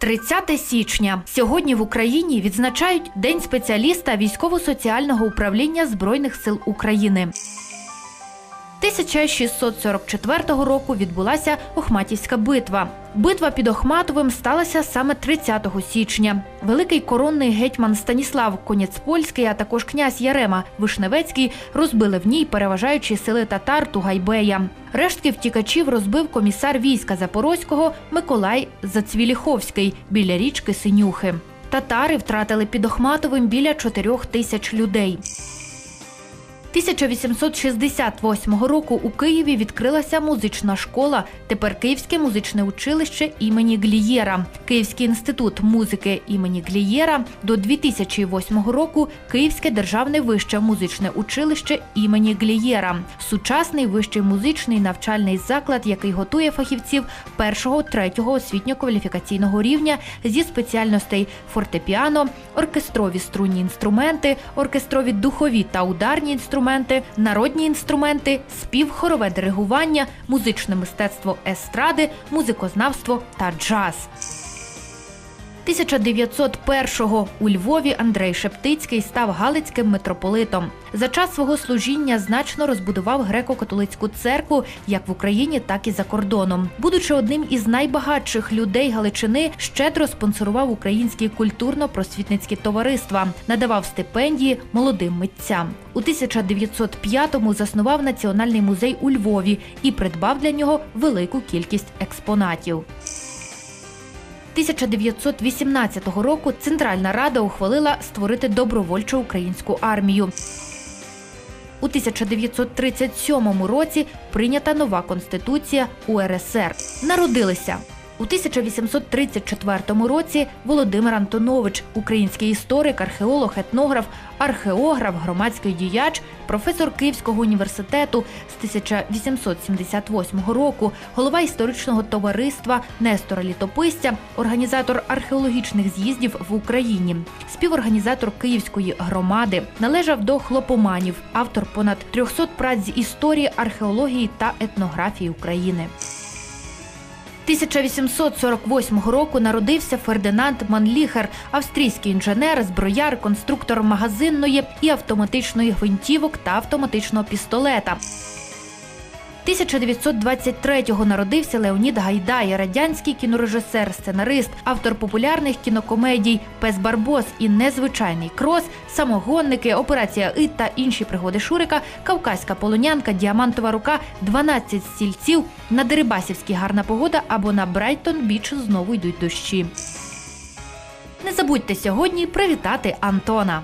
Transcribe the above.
30 січня. Сьогодні в Україні відзначають День спеціаліста військово-соціального управління Збройних сил України. 1644 року відбулася Охматівська битва. Битва під Охматовим сталася саме 30 січня. Великий коронний гетьман Станіслав Конєцпольський, а також князь Ярема Вишневецький розбили в ній переважаючі сили татар Тугайбея. Рештки втікачів розбив комісар війська Запорозького Миколай Зацвіліховський біля річки Синюхи. Татари втратили під Охматовим біля 4 тисяч людей. 1868 року у Києві відкрилася музична школа, тепер Київське музичне училище імені Глієра, Київський інститут музики імені Глієра. До 2008 року Київське державне вище музичне училище імені Глієра, сучасний вищий музичний навчальний заклад, який готує фахівців першого третього освітньо-кваліфікаційного рівня зі спеціальностей фортепіано, оркестрові струнні інструменти, оркестрові духові та ударні інструменти, народні інструменти, спів, хорове диригування, музичне мистецтво естради, музикознавство та джаз. 1901-го у Львові Андрей Шептицький став галицьким митрополитом. За час свого служіння значно розбудував греко-католицьку церкву як в Україні, так і за кордоном. Будучи одним із найбагатших людей Галичини, щедро спонсорував українські культурно-просвітницькі товариства, надавав стипендії молодим митцям. У 1905-му заснував національний музей у Львові і придбав для нього велику кількість експонатів. 1918 року Центральна Рада ухвалила створити добровольчу українську армію. У 1937 році прийнята нова конституція УРСР. Народилися у 1834 році Володимир Антонович, український історик, археолог, етнограф, археограф, громадський діяч, професор Київського університету з 1878 року, голова історичного товариства Нестора Літописця, організатор археологічних з'їздів в Україні, співорганізатор Київської громади, належав до хлопоманів, автор понад 300 праць з історії, археології та етнографії України. 1848 року народився Фердинанд Манліхер, австрійський інженер, зброяр, конструктор магазинної і автоматичної гвинтівок та автоматичного пістолета. 1923-го народився Леонід Гайдай, радянський кінорежисер, сценарист, автор популярних кінокомедій Пес Барбос і Незвичайний крос, самогонники, операція И та інші пригоди Шурика, Кавказька полонянка, діамантова рука, 12 стільців, на Дерибасівській гарна погода або на Брайтон Біч знову йдуть дощі. Не забудьте сьогодні привітати Антона.